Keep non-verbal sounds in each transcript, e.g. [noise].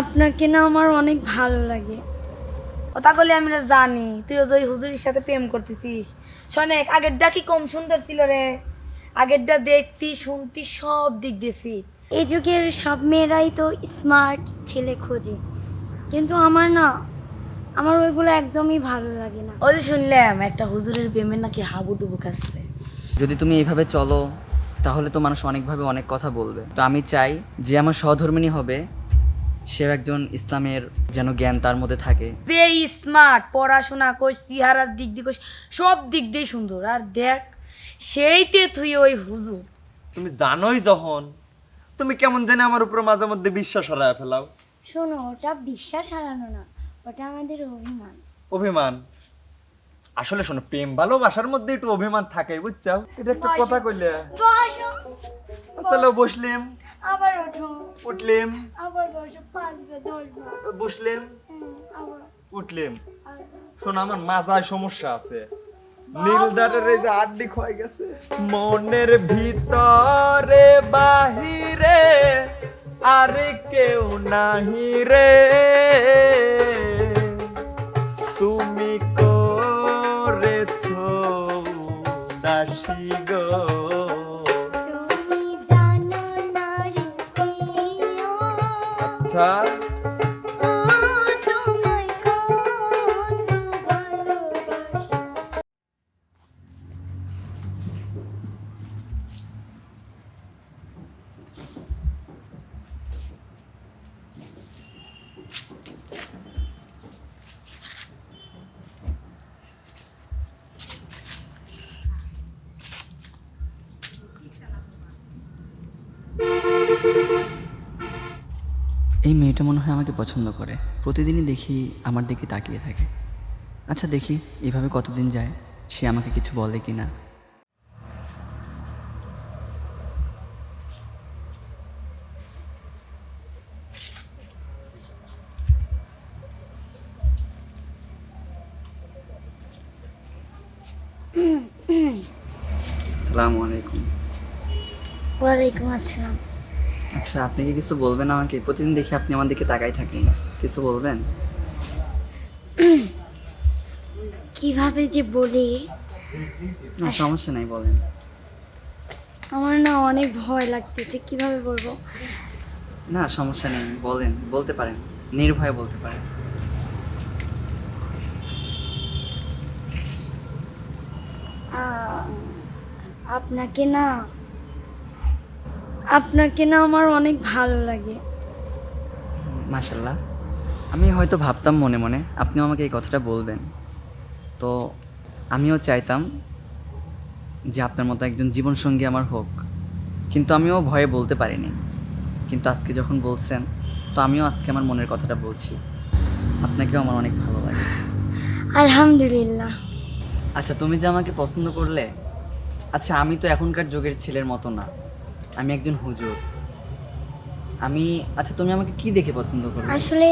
আপনাকে না আমার অনেক ভালো লাগে। কথা বলে আমরা জানি। তুইও যে ওই হুজুরির সাথে প্রেম করতেছিস। শোনেক আগেরটা কি কম সুন্দর ছিল রে? আগেরটা দেখতি শুনতি সব দিক দিয়ে ফিট এই যুগের সব মেয়েরাই তো স্মার্ট ছেলে খোঁজে। কিন্তু আমার না আমার ওইগুলো একদমই ভালো লাগে না। ওই যে শুনলাম একটা হুজুরের প্রেমে নাকি হাবুডুবু খাচ্ছে। যদি তুমি এইভাবে চলো তাহলে তো মানুষ অনেকভাবে অনেক কথা বলবে। তো আমি চাই যে আমার সহধর্মিনী হবে সেও একজন ইসলামের যেন জ্ঞান তার মধ্যে থাকে। যে স্মার্ট পড়াশোনা কোষ চেহারার দিক দিয়ে কোষ সব দিক দিয়ে সুন্দর। আর দেখ সেইতে তুই ওই হুজুর। তুমি জানোই যখন তুমি কেমন জানি আমার উপর মাঝে মধ্যে বিশ্বাস হারায় ফেলাও। শোনো ওটা বিশ্বাস হারানো না ওটা আমাদের অভিমান। অভিমান? আসলে শোনো প্রেম ভালোবাসার মধ্যে একটু অভিমান থাকে বুঝছ এটা একটু কথা কইলে। বসো। চলো বসলিম। আবার ওঠো। উঠলিম। আবার বসো পাঁচবার দশবার বসলিম। আবার। উঠলেম। শোনো আমার মাজায় সমস্যা আছে। নীলদারের এই যে আড্ডি ক্ষয় গেছে। মনের ভিতরে বাহিরে আরে কেউ নাহি রে। মেয়েটা মনে হয় আমাকে পছন্দ করে। প্রতিদিনই দেখি আমার দিকে তাকিয়ে থাকে। আচ্ছা দেখি এভাবে কতদিন যায়? সে আমাকে কিছু বলে কি না আসসালামু [coughs] আলাইকুম। ওয়ালাইকুম আসসালাম। আচ্ছা আপনি কি কিছু বলবেন আমাকে? প্রতিদিন দেখি আপনি আমার দিকে তাকাই থাকেন। কিছু বলবেন? কীভাবে যে বলি? না সমস্যা নাই বলেন। আমার না অনেক ভয় লাগতেছে কীভাবে বলব? না সমস্যা নেই বলেন বলতে পারেন। নির্ভয়ে বলতে পারেন। আপনাকে না আপনাকে না আমার অনেক ভালো লাগে। মাশাল্লাহ। আমি হয়তো ভাবতাম মনে মনে আপনিও আমাকে এই কথাটা বলবেন। তো আমিও চাইতাম যে আপনার মতো একজন জীবনসঙ্গী আমার হোক। কিন্তু আমিও ভয়ে বলতে পারিনি। কিন্তু আজকে যখন বলছেন তো আমিও আজকে আমার মনের কথাটা বলছি। আপনাকেও আমার অনেক ভালো লাগে। আলহামদুলিল্লাহ। আচ্ছা তুমি যে আমাকে পছন্দ করলে আচ্ছা আমি তো এখনকার যুগের ছেলের মতো না। আমি একজন হুজুর। আমি আচ্ছা তুমি আমাকে কি দেখে পছন্দ করো আসলে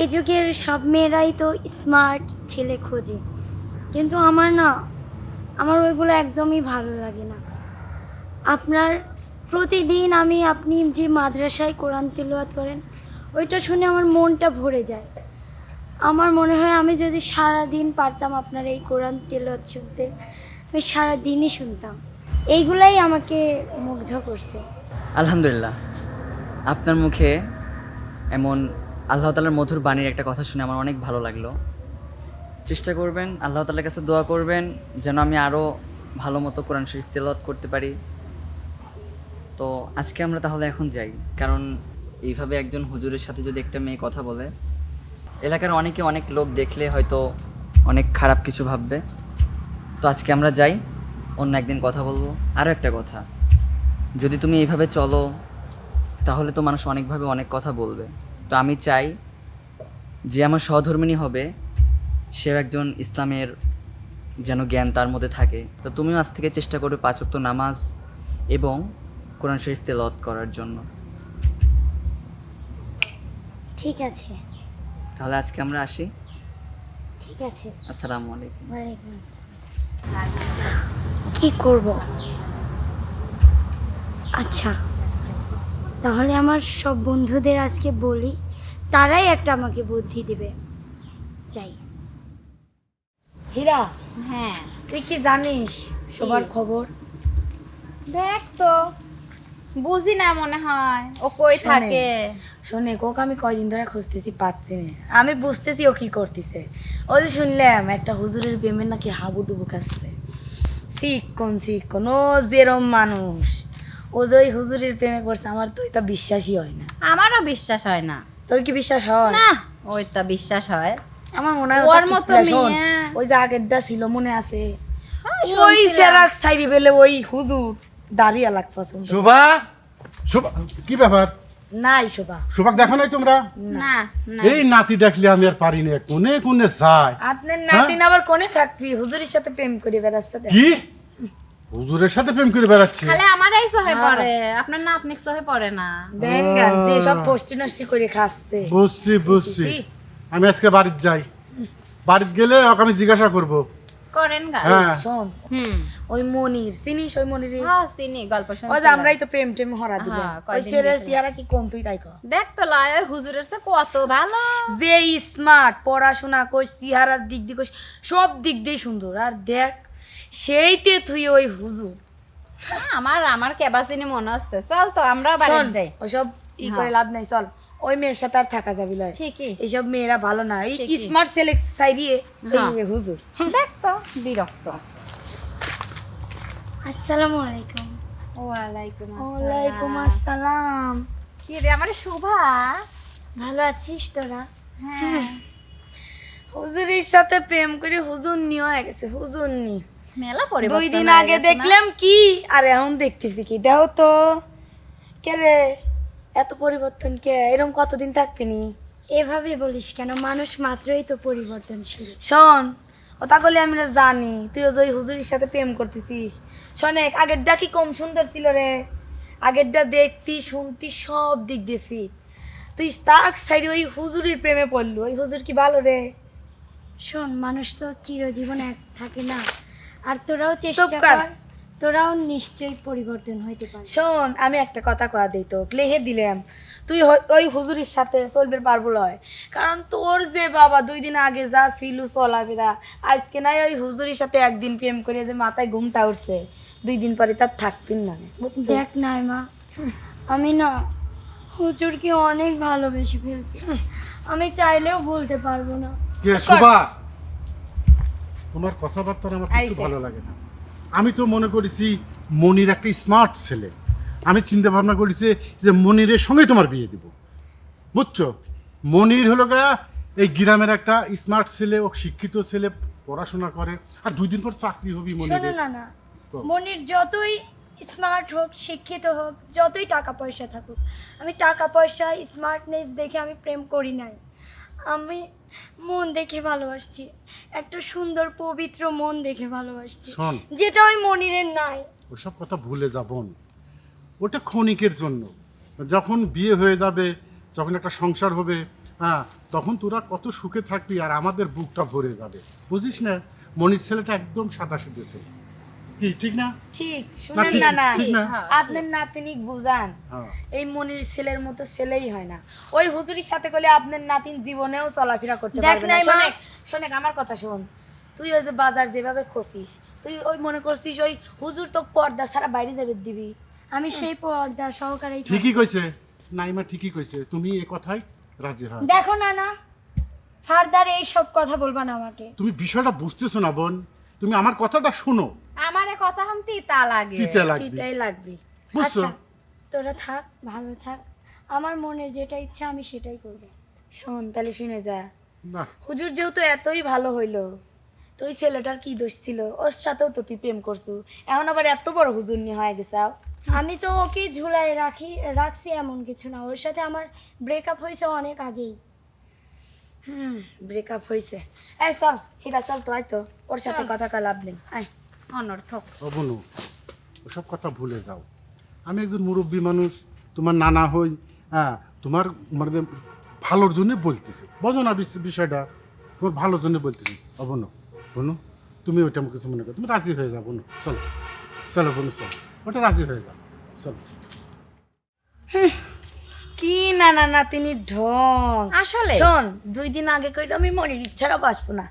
এই যুগের সব মেয়েরাই তো স্মার্ট ছেলে খোঁজে। কিন্তু আমার না, আমার ওইগুলো একদমই ভালো লাগে না। আপনার প্রতিদিন আমি, আপনি যে মাদ্রাসায় কোরআন তেলাওয়াত করেন, ওইটা শুনে আমার মনটা ভরে যায়। আমার মনে হয় আমি যদি সারা দিন পারতাম আপনার এই কোরআন তেলাওয়াত শুনতে, আমি সারা দিনই শুনতাম। এইগুলাই আমাকে মুগ্ধ করছে। আলহামদুলিল্লাহ। আপনার মুখে এমন আল্লাহ তালার মধুর বাণীর একটা কথা শুনে আমার অনেক ভালো লাগল। চেষ্টা করবেন, আল্লাহ তালার কাছে দোয়া করবেন, যেন আমি আরও ভালো মতো কোরআন শরীফ তেলাওয়াত করতে পারি। তো আজকে আমরা তাহলে এখন যাই, কারণ এইভাবে একজন হুজুরের সাথে যদি একটা মেয়ে কথা বলে, এলাকার অনেকে অনেক লোক দেখলে হয়তো অনেক খারাপ কিছু ভাববে। তো আজকে আমরা যাই। অন্য একদিন কথা বলব। আরও একটা কথা। যদি তুমি এইভাবে চলো তাহলে তো মানুষ অনেকভাবে অনেক কথা বলবে। তো আমি চাই যে আমার সহধর্মিনী হবে সেও একজন ইসলামের যেন জ্ঞান তার মধ্যে থাকে। তো তুমিও আজ থেকে চেষ্টা করবে পাঁচক্ত নামাজ এবং কোরআন শরীফ তেলত করার জন্য। ঠিক আছে। তাহলে আজকে আমরা আসি। ঠিক আছে। আসসালামু আলাইকুম। ওয়ালাইকুম আসসালাম। কি করব? আচ্ছা তাহলে আমার সব বন্ধুদের আজকে বলি তারাই একটা আমাকে বুদ্ধি দেবে। চাই হীরা হ্যাঁ। তুই কি জানিস সবার খবর? দেখ তো বুঝি না মনে হয় ও কই থাকে? শোনে কোকে আমি কয়দিন ধরে খুঁজতেছি পাচ্ছি না। আমি বুঝতেছি ও কি করতেছে। ও যে শুনলাম একটা হুজুরের প্রেমের নাকি হাবুডুবু খাচ্ছে। শিক্ষণ শিক্ষণ ও যেরম মানুষ। ও যে ওই হুজুরের প্রেমে পড়ছে আমার তো এটা বিশ্বাসই হয় না। আমারও বিশ্বাস হয় না। তোর কি বিশ্বাস হয়? না ওই তো বিশ্বাস হয়। আমার মনে হয় ওর মতো ওই যে আগেরটা ছিল মনে আছে? হ্যাঁ, ওই। সেরাক সাইডি বেলে ওই হুজুর দাঁড়িয়ে লাগ পছন্দ শোভা শোভা কি ব্যাপার? নাই শোভা। শোভাক দেখো নাই তোমরা? না না এই নাতি ডাকলে আমি আর পারি না কোনে কোনে যায়? আপনার নাতিন আবার কোনে থাকবি? হুজুরের সাথে প্রেম করে বেড়াচ্ছে দেখ। কি? হুজুরের সাথে প্রেম করে বেড়াচ্ছে? খালি আমারই সহে পড়ে আপনার না আপনি সহে পড়ে না। দেন গান যে সব পোস্টি নষ্টি করে খাচ্ছে। বুঝছি বুঝছি। আমি আজকে বাড়িতে যাই। বাড়িতে গেলে ওকে আমি জিজ্ঞাসা করব। করেন গা হ্যাঁ। শোন ওই মনির চিনিস ওই মনির? হ্যাঁ চিনি গল্প ওই যে আমরাই তো প্রেম টেম হরা দিলাম। হ্যাঁ, ওই কয়দিন ছেলের চেহারা কি কম তুই তাই কর? দেখ তো লয় ওই হুজুরের সে কত ভালো। যে স্মার্ট পড়াশোনা কইস চেহারার দিক দিয়ে কইস সব দিক দিয়ে সুন্দর। আর দেখ সেইতে তুই ওই হুজুর। আমার আমার কেবাসিনি মনে হচ্ছে। চল তো আমরা বাড়ি যাই। ওইসব ই করে হ্যাঁ। লাভ নাই চল। ওই মেয়ের সাথে আর থাকা যাবি লয় ঠিকই। এইসব মেয়েরা ভালো না। এই স্মার্ট ছেলে সাইডিয়ে হ্যাঁ। এই হুজুর। দেখ তো বিরক্ত। আসসালামু আলাইকুম। ওয়ালাইকুম ওয়ালাইকুম আসসালাম। আসসালাম কি রে আমার শোভা? ভালো আছিস তোরা? হ্যাঁ। হুজুরের সাথে প্রেম করে হুজুর নিয়ে হয়ে গেছে হুজুর নি। মেলা দুই দিন আগে দেখলাম কি আর এখন দেখতেছি কি। দেও তো। কে রে? এত পরিবর্তন কে? এরকম কতদিন থাকবি নি? এভাবে বলিস কেন? মানুষ মাত্রই তো পরিবর্তনশীল। শোন ওটা বলে আমরা জানি। তুইও যে ওই হুজুরের সাথে প্রেম করতেছিস। শোনেক আগেরটা কি কম সুন্দর ছিল রে? আগেরটা দেখতি শুনতি সব দিক দিয়ে ফিট তুই তাক সাইডে ওই হুজুরের প্রেমে পড়লু। ওই হুজুর কি ভালো রে? শোন মানুষ তো চিরজীবন এক থাকে না। আর তোরাও চেষ্টা কর। তোরাও নিশ্চয়ই পরিবর্তন হইতে পারবি। শোন আমি একটা কথা কয়া দিই তো লেহে দিলাম। তুই ওই হুজুরের সাথে চলবে পারব লয়। কারণ তোর যে বাবা দুই দিন আগে যা ছিল চলাফেরা আজকে নাই ওই হুজুরের সাথে একদিন প্রেম করে যে মাথায় ঘুমটা উঠছে। দুই দিন পরে তার থাকবেন না। দেখ নাই মা আমি না হুজুরকে অনেক ভালোবেসে ফেলছি। আমি চাইলেও বলতে পারব না। কে শোভা? তোমার কথাবার্তা আমার কিছু ভালো লাগে না। আমি তো মনে করেছি মনির একটা স্মার্ট ছেলে। আমি চিন্তা ভাবনা করেছি যে মনিরের সঙ্গে তোমার বিয়ে দিব। বুঝছ? মনির হলো গা এই গ্রামের একটা স্মার্ট ছেলে ও শিক্ষিত ছেলে পড়াশোনা করে। আর দুই দিন পর চাকরি হবি শোনো মনিরের না না। মনির যতই স্মার্ট হোক শিক্ষিত হোক যতই টাকা পয়সা থাকুক আমি টাকা পয়সা স্মার্টনেস দেখে আমি প্রেম করি নাই। আমি মন দেখে ভালোবাসছি। একটা সুন্দর পবিত্র মন দেখে ভালোবাসছি। শোন। যেটা ওই মনিরের নাই। ওসব কথা ভুলে যাব না। ওটা ক্ষণিকের জন্য। যখন বিয়ে হয়ে যাবে যখন একটা সংসার হবে হ্যাঁ তখন তোরা কত সুখে থাকবি আর আমাদের বুকটা ভরে যাবে। বুঝিস না? মনির ছেলেটা একদম সাদা সিধে ছেলে। কি ঠিক না? ঠিক শুনেন না? না আপনার নাতিনিক বুঝান হ্যাঁ। এই মনির ছেলের মতো ছেলেই হয় না। ওই হুজুরির সাথে করলে আপনার নাতিন জীবনেও চলাফেরা করতে পারবে না। শোনেক শোনেক আমার কথা শোন। তুই ওই যে বাজার যেভাবে খসিস তুই ওই মনে করছিস ওই হুজুর তো পর্দা ছাড়া বাইরে যাবে দিবি? আমি সেই পর্দা সহকারেই থাকি। ঠিকই কইছে। নাইমা ঠিকই কইছে। তুমি এ কথাই রাজি দেখো না না ফার্দার এই সব কথা বলবা না আমাকে। তুমি বিষয়টা বুঝতেছো না বোন। তুমি আমার কথাটা শোনো। আমার কথা হম তিতা লাগে। দিতে লাগবে। তিতাই লাগবে। বুঝছ? আচ্ছা তোরা থাক ভালো থাক। আমার মনের যেটা ইচ্ছা আমি সেটাই করব। শোন তাহলে শুনে যা। না। হুজুর যেহেতু এতই ভালো হইল তো ওই ছেলেটার কি দোষ ছিল? ওর সাথেও তো তুই প্রেম করছু। এখন আবার এত বড় হুজুর নিয়ে হয়ে গেছাও আমি তো ওকে ঝুলাই রাখি রাখছি এমন কিছু না। ওর সাথে আমার ব্রেকআপ হয়েছে অনেক আগেই। হুম ব্রেকআপ হয়েছে এই চল হিরা চল তো আয় তো। ওর সাথে কথা কয় লাভ নেই। আয়। অনর্থক। অবনু ওসব কথা ভুলে যাও। আমি একজন মুরব্বী মানুষ তোমার নানা হই হ্যাঁ তোমার মানে ভালোর জন্য বলতেছি। বোঝো না বিষ- বিষয়টা তোমার ভালোর জন্য বলতেছি। অবনু বনু তুমি ওইটা কিছু মনে করো। তুমি রাজি হয়ে যাও বনু চলো। চলো বনু চলো। ওটা রাজি হয়ে যাও। চলো। কি? না না না তিনি ঢং। আসলে? শোন দুই দিন আগে কইলো আমি মনির ইচ্ছারা বাঁচবো না।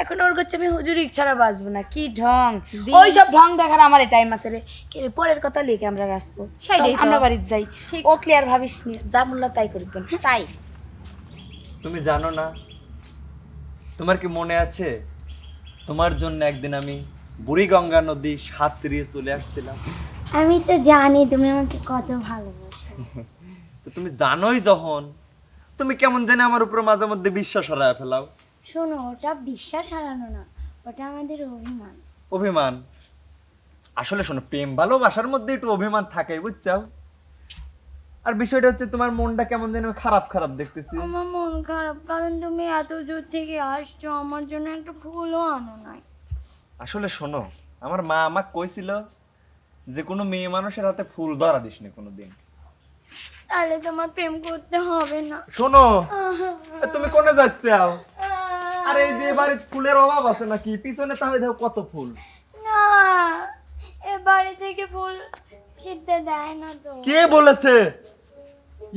এখন ওর কাছে আমি হুজুর ইচ্ছারা বাঁচবো না। কি ঢং? ওই সব ঢং দেখার আমার টাইম আছে রে। কে পরের কথা লিখে আমরা তো। আমরা বাড়িতে যাই। ও ক্লিয়ার ভাবিস নি। যা বলল তাই করি বোন। তাই। তুমি জানো না তোমার কি মনে আছে? তোমার জন্য একদিন আমি বুড়ি গঙ্গা নদী সাঁতরিয়ে চলে আসছিলাম। আমি তো জানি তুমি আমাকে কত ভালোবাসো। [laughs] তো তুমি জানোই যখন। তুমি কেমন জানি আমার উপর মাঝে মধ্যে বিশ্বাস হারায় ফেলাও। শোনো ওটা বিশ্বাস হারানো না ওটা আমাদের অভিমান। অভিমান? আসলে শোনো প্রেম ভালোবাসার মধ্যে একটু অভিমান থাকে বুঝছ আর বিষয়টা হচ্ছে তোমার মনটা কেমন যেন খারাপ খারাপ দেখতেছি। আমার মন খারাপ কারণ তুমি এত দূর থেকে আসছো আমার জন্য একটা ফুলও আনো নাই। আসলে শোনো আমার মা আমাকে কইছিল যে কোনো মেয়ে মানুষের হাতে ফুল ধরা দিস না কোনোদিন। তাহলে তোমার প্রেম করতে হবে না। শোনো তুমি কোনে যাচ্ছাও আরে এই যে এবারে ফুলের অভাব আছে নাকি? পিছনে তাহলে দেখো কত ফুল। না এ বাড়ি থেকে ফুল ছিটতে দেয় না তো। কে বলেছে?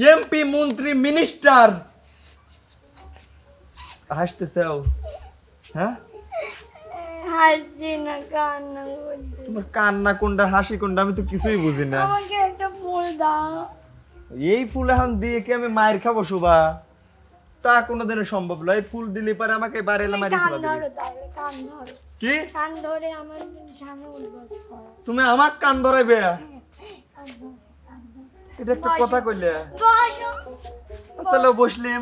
এমপি মন্ত্রী মিনিস্টার হাসতেছেও হ্যাঁ? হাসছি না কান্না তোমার কান্না কোনটা হাসি কোনটা আমি তো কিছুই বুঝি না। আমাকে একটা ফুল দাও। এই ফুল এখন দিয়ে কি আমি মায়ের খাব শুভা? তা কোনোদিনও সম্ভব নয়। এই ফুল দিলে পারে আমাকে বাড়ি এলে মারি কান ফেলা দিবে। ধরো তাহলে কান ধরো। কি? কান ধরে আমার সামনে উঠবস তুমি আমার কান ধরাইবে? এটা একটা কথা কইলে। বসো। আসলে বসলিম।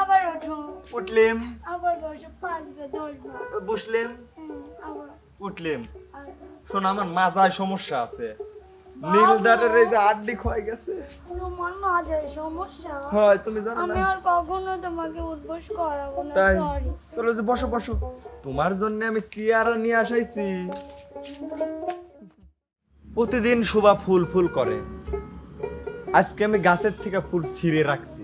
আবার ওঠো। উঠলিম। আবার বসো পাঁচবার দশবার বসলিম। আবার। উঠলিম। শোন আমার মাথায় সমস্যা আছে। নীলদারের এই যে আড্ডি ক্ষয় গেছে। তোমার মাঝের সমস্যা। হয় তুমি জানো আমি আর কখনো তোমাকে উঠবস করাবো না সরি চলো যে বসো বসো। তোমার জন্য আমি চেয়ার নিয়ে আসাইছি। প্রতিদিন শোভা ফুল ফুল করে। আজকে আমি গাছের থেকে ফুল ছিঁড়ে রাখছি।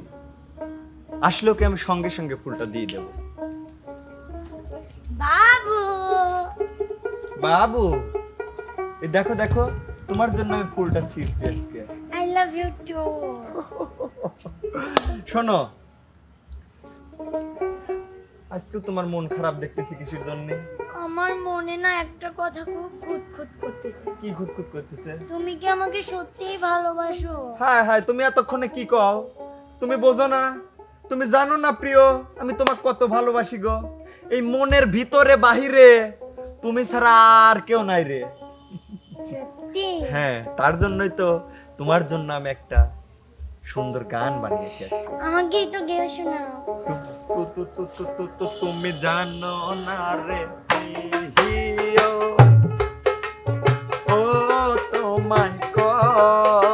আসলেও কি আমি সঙ্গে সঙ্গে ফুলটা দিয়ে দেব? বাবু! বাবু! এই দেখো দেখো। তোমার জন্য আমি ফুলটা ছিঁড়ছি আজকে। আই লাভ ইউ টু শোনো আজকে তোমার মন খারাপ দেখতেছি কিসের জন্য? আমার মনে না একটা কথা খুব খুঁতখুত করতেছে। কি খুঁতখুত করতেছে? তুমি কি আমাকে সত্যিই ভালোবাসো? হায় হায় তুমি এতক্ষণে কি কও? তুমি বোঝো না। তুমি জানো না প্রিয় আমি তোমাকে কত ভালোবাসি গো। এই মনের ভিতরে বাহিরে তুমি ছাড়া আর কেউ নাই রে। হ্যাঁ তার জন্যই তো তোমার জন্য আমি একটা সুন্দর গান বানিয়েছি আজকে। আমাকে একটু গেয়ে শোনাও। তু- তু- তু- তু- তু- তু- তুমি জানো না রে ও তোমায় কত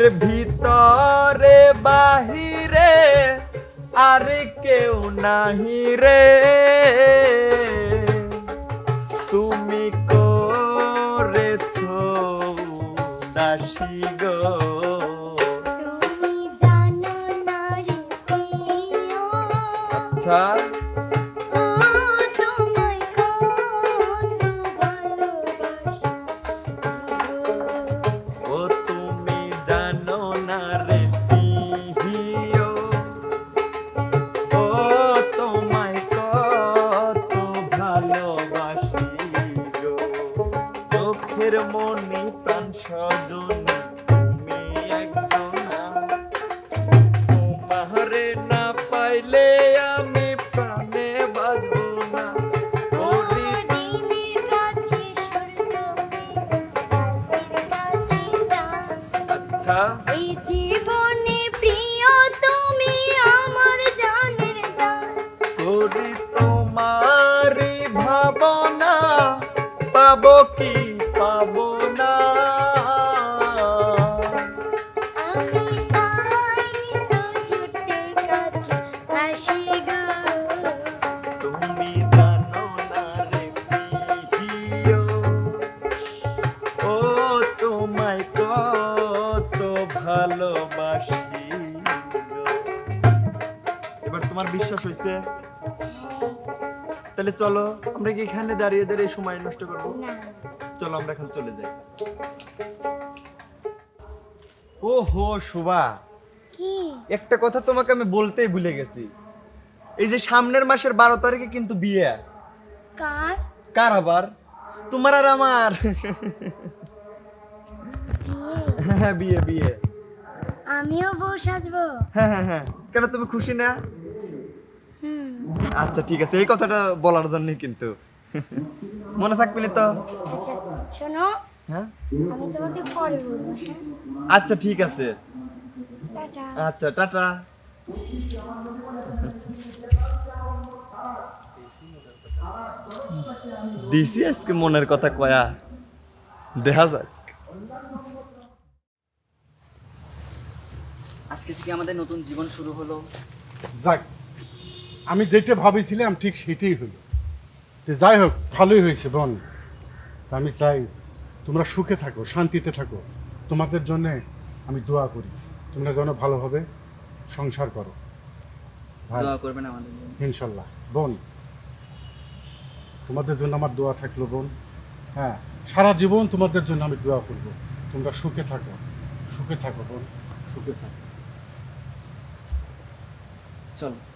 মনের ভিতরে বাহিরে আর কেউ নাহি রে। পাবো কি পাবো না? ভালোবাসি এবার তোমার বিশ্বাস হয়েছে? তাহলে চলো আমরা কি এখানে দাঁড়িয়ে দাঁড়িয়ে সময় নষ্ট করব? চলো আমরা এখন চলে যাই। ও হো শোভা। কি? একটা কথা তোমাকে আমি বলতেই ভুলে গেছি। এই যে সামনের মাসের বারো তারিখে কিন্তু বিয়ে। কার? কার আবার? তোমার আর আমার। বিয়ে? হ্যাঁ বিয়ে বিয়ে। আমিও বউ সাজবো। হ্যাঁ হ্যাঁ হ্যাঁ। কেন তুমি খুশি না? আচ্ছা ঠিক আছে এই কথাটা বলার জন্যই কিন্তু। মনে থাকবে তো? আচ্ছা শোনো হ্যাঁ? আমি তোমাকে পরে বলব হ্যাঁ? আচ্ছা ঠিক আছে। টাটা। আচ্ছা টাটা। দিছি আজকে মনের কথা কয়া। দেখা যাক। আজকে থেকে আমাদের নতুন জীবন শুরু হলো। যাক। আমি যেটা ভাবেছিলাম ঠিক সেটাই হলো। তো যাই হোক ভালোই হয়েছে বোন। তা আমি চাই তোমরা সুখে থাকো শান্তিতে থাকো। তোমাদের জন্য আমি দোয়া করি। তোমরা যেন ভালোভাবে সংসার করো। দোয়া করবেন আমাদের ইনশাল্লাহ। বোন তোমাদের জন্য আমার দোয়া থাকল বোন। হ্যাঁ সারা জীবন তোমাদের জন্য আমি দোয়া করব। তোমরা সুখে থাকো সুখে থাকো বোন সুখে থাকো। চলো।